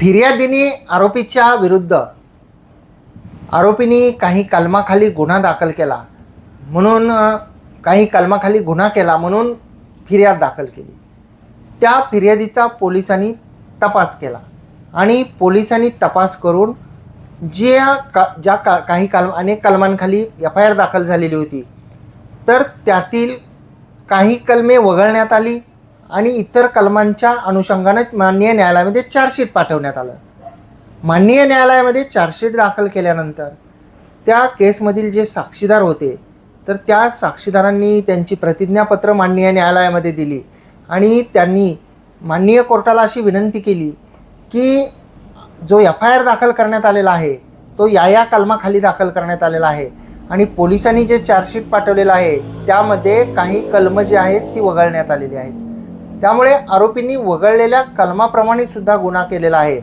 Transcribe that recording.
फिर्यादीने आरोपीच्या विरुद्ध आरोपींनी काही कलमाखाली गुन्हा दाखल केला म्हणून काही कलमाखाली गुन्हा केला म्हणून फिर्याद दाखल केली. त्या फिर्यादीचा पोलिसांनी तपास केला आणि पोलिसांनी तपास करून ज्या का ज्या का काही कलम अनेक कलमांखाली एफ आय आर दाखल झालेली होती तर त्यातील काही कलमे वगळण्यात आली आणि इतर कलमांच्या अनुषंगानं माननीय न्यायालयामध्ये चार्जशीट पाठवण्यात आलं. माननीय न्यायालयामध्ये चार्जशीट दाखल केल्यानंतर त्या केसमधील जे साक्षीदार होते तर त्या साक्षीदारांनी त्यांची प्रतिज्ञापत्र माननीय न्यायालयामध्ये दिली आणि त्यांनी माननीय कोर्टाला अशी विनंती केली की जो एफ आय आर दाखल करण्यात आलेला आहे तो या या कलमाखाली दाखल करण्यात आलेला आहे आणि पोलिसांनी जे चार्जशीट पाठवलेलं आहे त्यामध्ये काही कलमं जी आहेत ती वगळण्यात आलेली आहेत. त्यामुळे आरोपींनी वगळलेल्या कलमाप्रमाणे सुद्धा गुन्हा केलेला आहे.